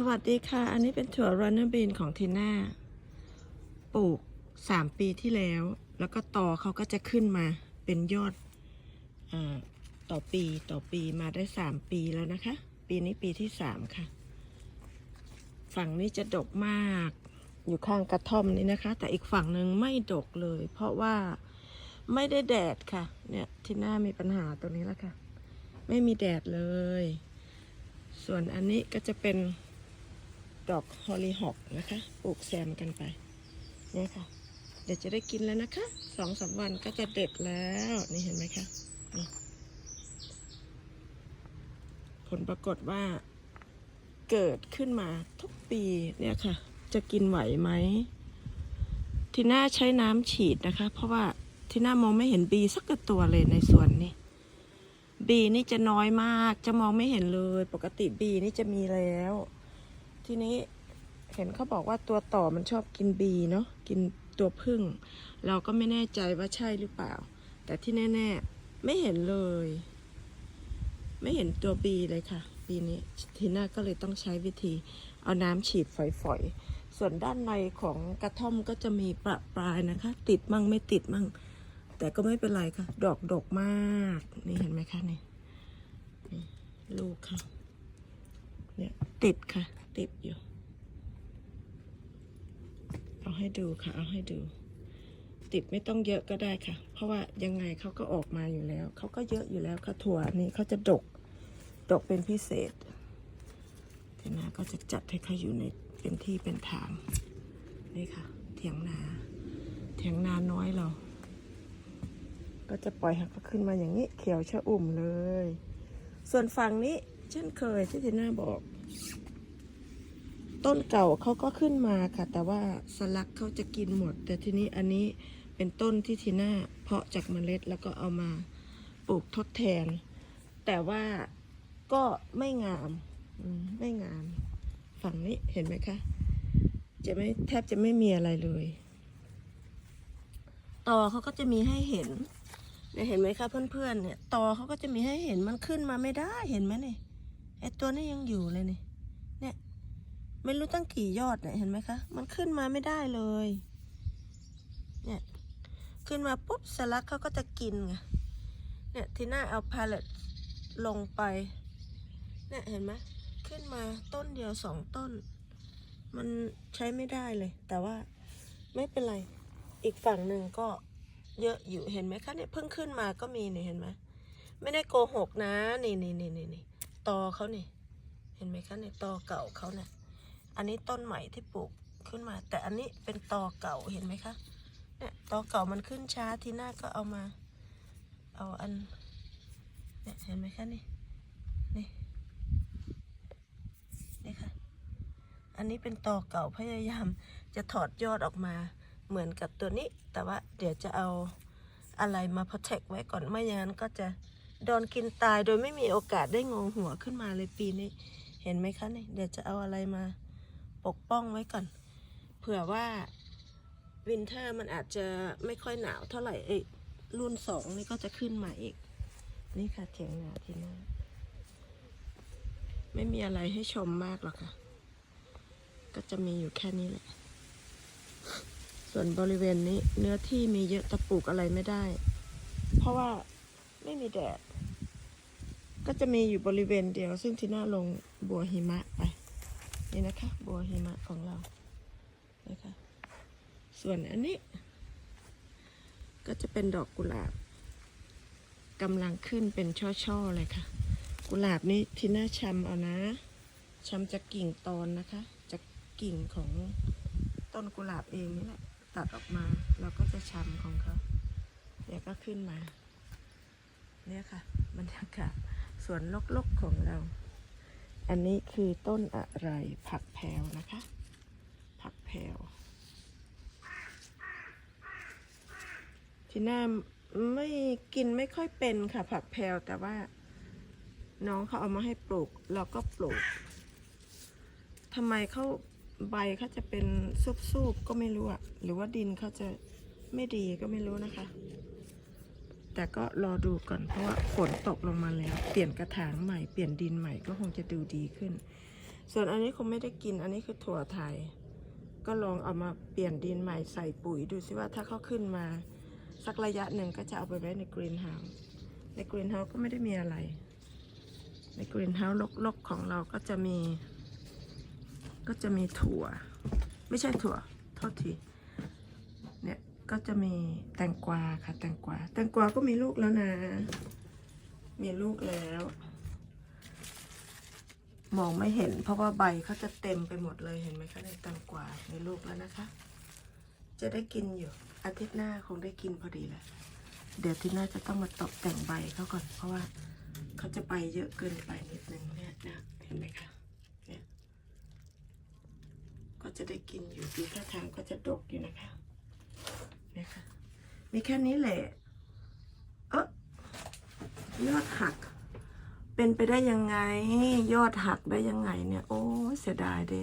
สวัสดีค่ะ อันนี้เป็นถั่วรันเนอร์บีนของทีน่า ปลูกสามปีที่แล้ว แล้วก็ต่อเขาก็จะขึ้นมาเป็นยอดอต่อปีต่อปีมาได้สามปีแล้วนะคะ ปีนี้ปีที่สามค่ะ ฝั่งนี้จะดกมาก อยู่ข้างกระท่อมนี้นะคะ แต่อีกฝั่งหนึ่งไม่ดกเลย เพราะว่าไม่ได้แดดค่ะ เนี่ยทีน่ามีปัญหาตัวนี้แล้วค่ะ ไม่มีแดดเลย ส่วนอันนี้ก็จะเป็น ดอกฮอลลีฮอกนะคะ ปลูกแซมกันไปเนี่ยค่ะ เดี๋ยวจะได้กินแล้วนะคะสองสามวันก็จะเด็ดแล้ว นี่เห็นไหมคะผลปรากฏว่าเกิดขึ้นมาทุกปีเนี่ยค่ะ จะกินไหวไหมทีน่าใช้น้ำฉีดนะคะ เพราะว่าทีน่ามองไม่เห็นบีสักตัวเลยในสวนนี้บีนี่จะน้อยมากจะมองไม่เห็นเลย ปกติบีนี่จะมีแล้ว ทีนี้เห็นเขาบอกว่าตัวต่อมันชอบกินบีเนาะกินตัวพึ่ง เราก็ไม่แน่ใจว่าใช่หรือเปล่า แต่ที่แน่ ๆ ไม่เห็นเลย ไม่เห็นตัวบีเลยค่ะ ปีนี้ทีน่าก็เลยต้องใช้วิธี เอาน้ำฉีดฝอยๆ ส่วนด้านในของกระท่อมก็จะมีประปรายนะคะ ติดมั่งไม่ติดมั่ง แต่ก็ไม่เป็นไรค่ะ ดอกดกมาก นี่เห็นไหมคะนี่นี่ลูกค่ะ เนี่ยติดค่ะ ติดอยู่ เอาให้ดูค่ะ เอาให้ดู ติดไม่ต้องเยอะก็ได้ค่ะ เพราะว่ายังไงเขาก็ออกมาอยู่แล้ว เขาก็เยอะอยู่แล้วค่ะถั่วนี่เขาจะดก ดกเป็นพิเศษทีนาก็จะจัดให้เขาอยู่ในเป็นที่เป็นทาง นี่ค่ะ เถียงนา เถียงนาน้อยเรา ก็จะปล่อยให้เขาขึ้นมาอย่างนี้ เขียวชะอุ่มเลย ส่วนฝั่งนี้เช่นเคยที่ทีน่าบอก ต้นเก่าเขาก็ขึ้นมาค่ะ แต่ว่าสลักเขาจะกินหมด แต่ทีนี้อันนี้เป็นต้นที่ทีน่าเพาะจากเมล็ดแล้วก็เอามาปลูกทดแทน แต่ว่าก็ไม่งามไม่งาม ฝั่งนี้เห็นไหมคะ จะไม่แทบจะไม่มีอะไรเลยตอเขาก็จะมีให้เห็นเนี่ยเห็นไหมคะเพื่อนๆเนี่ยตอเขาก็จะมีให้เห็นมันขึ้นมาไม่ได้เห็นไหมเนี่ยไอตัวนี้ยังอยู่เลยเนี่ย ไม่รู้ตั้งกี่ยอดเนี่ยเห็นไหมคะ มันขึ้นมาไม่ได้เลย เนี่ย ขึ้นมาปุ๊บสลักเขาก็จะกินไง เนี่ยทีน่าเอาพาเลตลงไป เนี่ยเห็นไหมขึ้นมาต้นเดียวสองต้น มันใช้ไม่ได้เลย แต่ว่าไม่เป็นไร อีกฝั่งหนึ่งก็เยอะอยู่เห็นไหมคะเนี่ยเพิ่งขึ้นมาก็มีเนี่ยเห็นไหมไม่ได้โกหกนะ นี่นี่นี่นี่นี่ตอเขานี่เห็นไหมคะเนี่ยตอเก่าเขาเนี่ย อันนี้ต้นใหม่ที่ปลูกขึ้นมา แต่อันนี้เป็นตอเก่าเห็นไหมคะเนี่ยตอเก่ามันขึ้นช้าทีหน้าก็เอามา เอาอันเนี่ยเห็นไหมคะนี่นี่นี่ค่ะอันนี้เป็นตอเก่าพยายามจะถอดยอดออกมาเหมือนกับตัวนี้ แต่ว่าเดี๋ยวจะเอาอะไรมา protect ไว้ก่อนไม่อย่างนั้นก็จะโดนกินตายโดยไม่มีโอกาสได้งงหัวขึ้นมาเลยปีนี้ เห็นไหมคะนี่เดี๋ยวจะเอาอะไรมา ปกป้องไว้ก่อน เผื่อว่าวินเทอร์มันอาจจะไม่ค่อยหนาวเท่าไหร่เอ้ยรุ่นสองนี่ก็จะขึ้นมาอีก นี่ค่ะเถียงนาที่นั่นไม่มีอะไรให้ชมมากหรอกค่ะ ก็จะมีอยู่แค่นี้แหละ ส่วนบริเวณนี้เนื้อที่มีเยอะแต่ปลูกอะไรไม่ได้ เพราะว่าไม่มีแดด ก็จะมีอยู่บริเวณเดียว ซึ่งที่หน้าลงบัวหิมะไป นี่นะคะ บัวหิมะของเรานะคะ ส่วนอันนี้ ก็จะเป็นดอกกุหลาบกำลังขึ้นเป็นช่อๆเลยค่ะ กุหลาบนี้ที่น้าชำเอานะชำจากกิ่งตอนนะคะ จากกิ่งของต้นกุหลาบเองนี่แหละตัดออกมาเราก็จะชำของเขาเดี๋ยวก็ขึ้นมา เนี่ยค่ะบรรยากาศสวนลกๆของเรา อันนี้คือต้นอะไรผักแพรวนะคะ ผักแพรวที่น้าไม่กินไม่ค่อยเป็นค่ะ ผักแพรวแต่ว่า น้องเขาเอามาให้ปลูก เราก็ปลูกทำไมเขาใบเขาจะเป็นซุบๆก็ไม่รู้อะหรือว่าดินเขาจะไม่ดีก็ไม่รู้นะคะ แต่ก็รอดูก่อนเพราะว่าฝนตกลงมาแล้ว เปลี่ยนกระถางใหม่เปลี่ยนดินใหม่ก็คงจะดูดีขึ้น ส่วนอันนี้คงไม่ได้กินอันนี้คือถั่วไทย ก็ลองเอามาเปลี่ยนดินใหม่ใส่ปุ๋ยดูสิว่าถ้าเขาขึ้นมา สักระยะหนึ่งก็จะเอาไปไว้ในกรีนเฮาส์ในกรีนเฮาส์ก็ไม่ได้มีอะไร ในกรีนเฮาส์ลกๆของเราก็จะมี ก็จะมีถั่ว ไม่ใช่ถั่วโทษที ก็จะมีแตงกวาค่ะ แตงกวา แตงกวาก็มีลูกแล้วนะ มีลูกแล้ว มองไม่เห็น เพราะว่าใบเขาจะเต็มไปหมดเลยเห็นไหมคะในแตงกวามีลูกแล้วนะคะ จะได้กินอยู่ อาทิตย์หน้าคงได้กินพอดีแหละเดี๋ยวอาที่หน้าจะต้องมาตกแต่งใบเขาก่อน เพราะว่าเขาจะใบเยอะเกินไปนิดนึงเนี่ยนะเห็นไหมคะเนี่ยก็จะได้กินอยู่ดีท่าทางก็จะดกอยู่นะคะ มีแค่นี้แหละ เออยอดหัก เป็นไปได้ยังไง ยอดหักได้ยังไงเนี่ย โอ้เสียดายเด้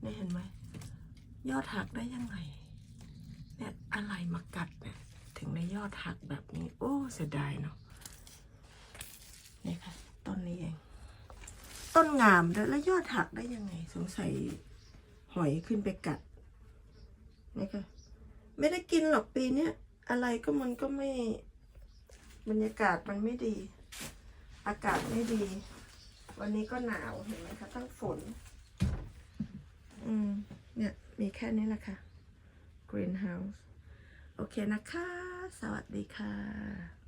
เนี่ยเห็นไหม ยอดหักได้ยังไง เนี่ยอะไรมากัดเนี่ย ถึงในยอดหักแบบนี้ โอ้เสียดายเนาะ นี่ค่ะ ต้นนี้เอง ต้นงามด้วแล้วยอดหักได้ยังไง สงสัยหอยขึ้นไปกัด นี่ค่ะ ไม่ได้กินหรอกปีเนี้ยอะไรก็มันก็ไม่ บรรยากาศมันไม่ดี อากาศไม่ดี วันนี้ก็หนาวเห็นไหมคะตั้งฝน อืม เนี่ย มีแค่นี้แหละค่ะ greenhouse โอเคนะคะ สวัสดีค่ะ